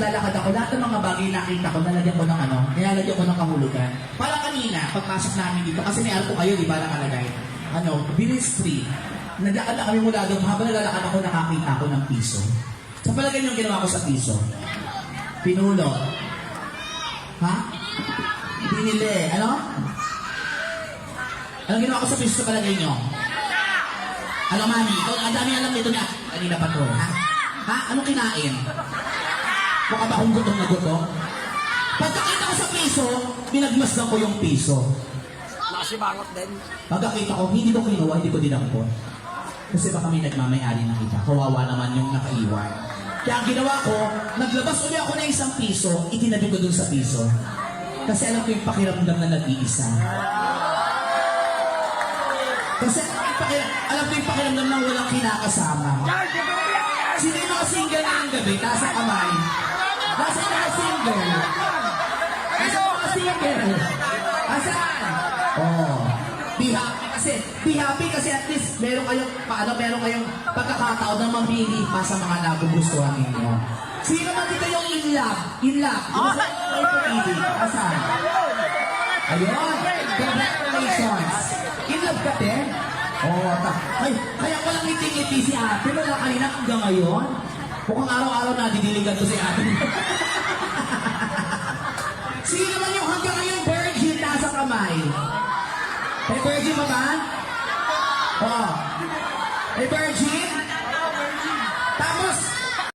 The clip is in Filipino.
lalakad ako, lahat ng mga bagay nakita ko, nalagyan ko ng ano, nilalagyan ko ng kahulugan. Para kanina, pagpasok namin dito, kasi may arko kayo, di ba, nakalagay? Ano, Billy Street. Naglakad na kami mula doon, habang naglalakad ako, nakakita ako ng piso. Sa palagay niyo ginawa ko sa piso? Pinulo. Ha? Binili. Ano? Anong ginawa ko sa piso sa palagay niyo? Ano, mami? Ang dami alam nito na. Kanina pa to, ha? Ha? Anong kinain? Mukha ba akong gutom na gutom? Pagkakita ko sa piso, binagmasdan ko yung piso. Nakasimangot din. Pagkakita ko, hindi ko kinuha, hindi ko dinampot. Kasi baka may nagmamayari ng kita. Kawawa naman yung nakaiwan. Kaya ang ginawa ko, naglabas uli ako ng isang piso, itinabi ko dun sa piso. Kasi alam ko yung pakiramdam na nag-iisa. Kasi alam ko yung pakiramdam na walang kinakasama. Sino yung mga single ngayong gabi? Nasa kamay. Single? Yung mga single? Asan? Oh. Be happy kasi. Be happy kasi at least meron kayong, paano, meron kayong pagkakataon na mamili pa sa mga nagugustuhan ninyo. Sino man dito yung in love? In love? Sa may pag-ibig? Asan? Ayun. Congratulations. In love ka din? Oo. ta ay, kaya ko lang ngiti-ngiti si ate mula kanina hanggang ngayon. Mukhang araw-araw na didiligan ko si ate. kamay? May virgin ba ba? Oo. May virgin?